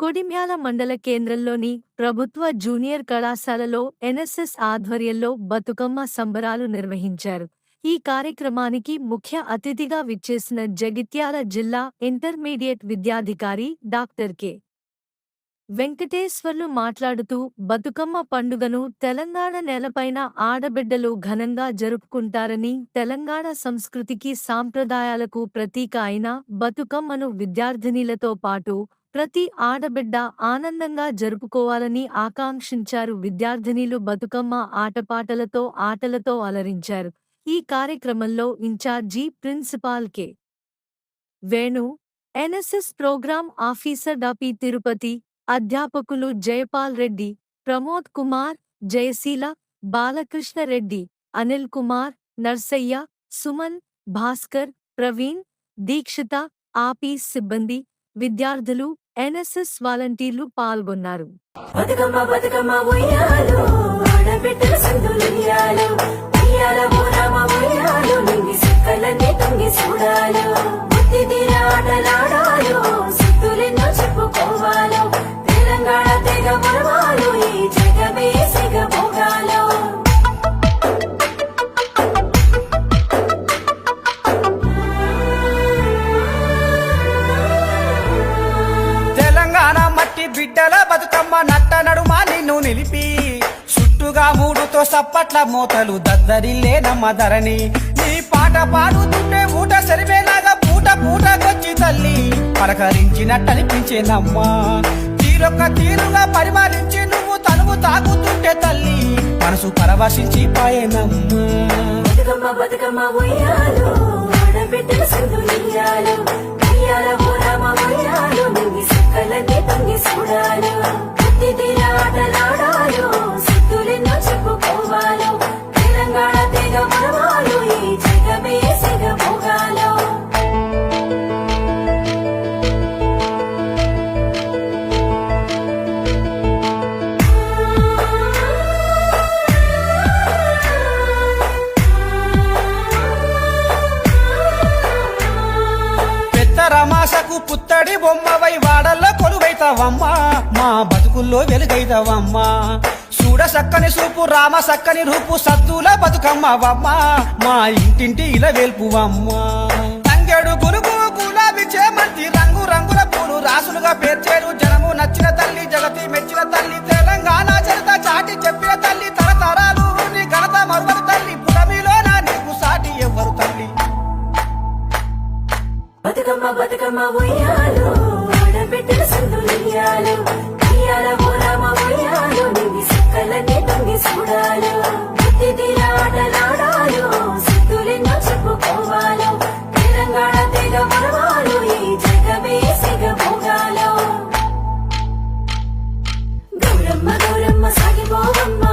కొడిమ్యాల మండల కేంద్రంలోని ప్రభుత్వ జూనియర్ కళాశాలలో ఎన్ఎస్ఎస్ ఆధ్వర్యంలో బతుకమ్మ సంబరాలు నిర్వహించారు. ఈ కార్యక్రమానికి ముఖ్య అతిథిగా విచ్చేసిన జగిత్యాల జిల్లా ఇంటర్మీడియట్ విద్యాధికారి డాక్టర్ కె. వెంకటేశ్వర్లు మాట్లాడుతూ బతుకమ్మ పండుగను తెలంగాణ నేలపైన ఆడబిడ్డలు ఘనంగా జరుపుకుంటారని తెలంగాణ సంస్కృతికి సాంప్రదాయాలకు ప్రతీక అయిన బతుకమ్మను విద్యార్థినిలతో పాటు ప్రతి ఆడబిడ్డ ఆనందంగా జరుపుకోవాలని ఆకాంక్షించారు విద్యార్థినిలు బతుకమ్మ ఆటపాటలతో ఆటలతో అలరించారు. ఈ కార్యక్రమంలో in charge principal K. Venu NSS programme officer డాపి Tirupati అధ్యాపకులు జయపాల్ రెడ్డి ప్రమోద్ కుమార్ జయశీల బాలకృష్ణ రెడ్డి అనిల్ కుమార్ నర్సయ్య సుమన్ భాస్కర్ ప్రవీణ్ దీక్షిత ఆపీస్ సిబ్బంది విద్యార్థులు ఎన్ఎస్ఎస్ వాలంటీర్లు పాల్గొన్నారు. బతుకమ్మ బతుకమ్మ ఉయ్యాలు బిడ్డల బతుకమ్మ నట్ట నడుమా నిన్ను నిలిపి. చుట్టుగా మూడుతో సప్పట్ల మోతలు దద్దరిల్లేనమ్మ ధరణి. నీ పాట పాడుతుంటే మూట సరివేలాగా పూట పూటకొచ్చి తల్లి. పలకరించినట్టనిపించేనమ్మా తీరొక్క తీరుగా పరిమాణించి నువ్వు తనువు తాగుతుంటే తల్లి. మనసు పరవశించి పాయేనమ్మా బతుకమ్మ బతుకమ్మ ఉయ్యాల ఉయ్యాలు ఈ జగమే పెద్ద రమాసకు పుత్తడి బొమ్మవై వాడల్లో కొలువైతావమ్మా. మా బతుకుల్లో వెలుగైతావమ్మా. చూడ సక్కని సూపు రామ సక్కని రూపు సత్తుల బతుకమ్మవమ్మ మా ఇంటింటి ఇలా వేల్పువమ్మ తంగేడు గురుగు గులాబీ చేమంతి రంగు రంగుల పూలు రాసులుగా పేర్చేరు. జనము నచ్చిన తల్లి జగతి మెచ్చిన తల్లి తెలంగాణ చరిత చాటి చెప్పిన తల్లి తరతరాలు నీ ఘనత మరువని తల్లి. పురమిలో నా నీకు సాటి ఎవరు తల్లి. బతుకమ్మ బతుకమ్మ ఉయ్యాలు సందులు ఉయ్యాలు ఉయ్యాల ఉయ్యాలు సుడాలు ఆటలాడాలు సిద్ధులెన్నో చెప్పుకోవాలో తెలంగాణ తెగ పర్వాలు ఈ జగమే సిగపోగాలో గౌరమ్మ గౌరమ్మ సాగిపోవమ్మ